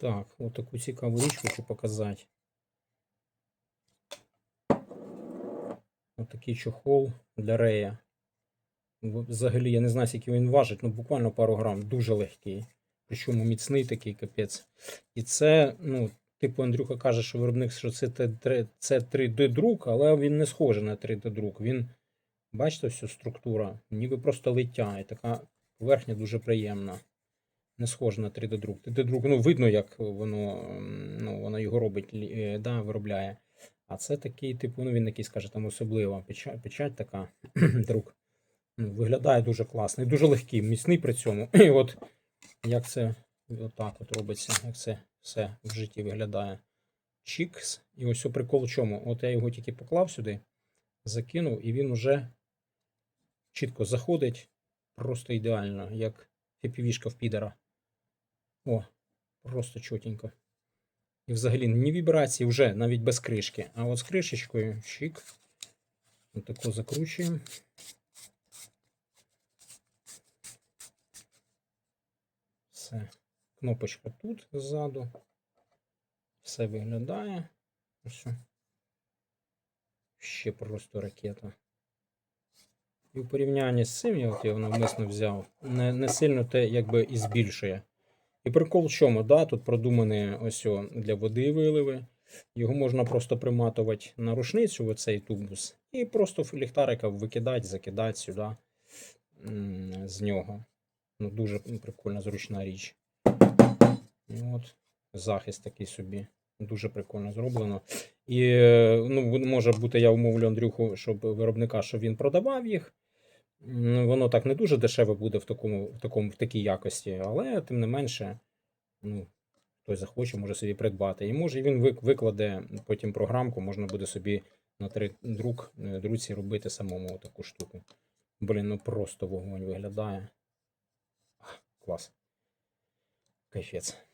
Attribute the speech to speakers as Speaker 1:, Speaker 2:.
Speaker 1: Так, от таку цікаву річ хочу показати. Ось такий чохол для рея. Взагалі, я не знаю, скільки він важить, ну буквально пару грам, дуже легкий. Причому міцний такий капець. І це, ну, типу, Андрюха каже, що виробник, що це, Т3 це 3D-друк, але він не схожий на 3D-друк. Він, бачите, всю структура, ніби просто лиття, і така поверхня дуже приємна. Не схоже на 3D-друк. 3D-друк, ну, видно, як воно, ну, воно його робить, е, да, виробляє. А це такий, типу, ну він якийсь, каже, там особлива печать, печать така, друк. Ну, Виглядає дуже класно і дуже легкий, міцний при цьому. І от як це отак от робиться, як це все в житті виглядає. Чікс. І ось о прикол в чому. От я його тільки поклав сюди, закинув, і він уже чітко заходить. Просто ідеально, як фіпівішка в підера. О, просто чотенько. І взагалі ні вібрації вже навіть без кришки. А от з кришечкою чик. Отако закручуємо. Все. Кнопочка тут ззаду. Все виглядає. Ось. Ще просто ракета. І в порівнянні з цим, я от його навмисно взяв, не, не сильно те якби і збільшує. І прикол в чому? Да, тут продумані ось для води виливи. Його можна просто приматувати на рушницю, в оцей тубус, і просто ліхтарика викидати, закидати сюди з нього. Ну, дуже прикольна, зручна річ. І от захист такий собі. Дуже прикольно зроблено. І е, ну, може бути, я умовлю Андрюху, щоб виробника, щоб він продавав їх. М, Воно так не дуже дешеве буде в такому, в такому, в такій якості, але тим не менше, ну, хтось захоче, може собі придбати. І може він викладе потім програмку, можна буде собі на три друк, е, друці робити самому таку штуку. Блін, ну просто вогонь виглядає. Клас. Кайфець.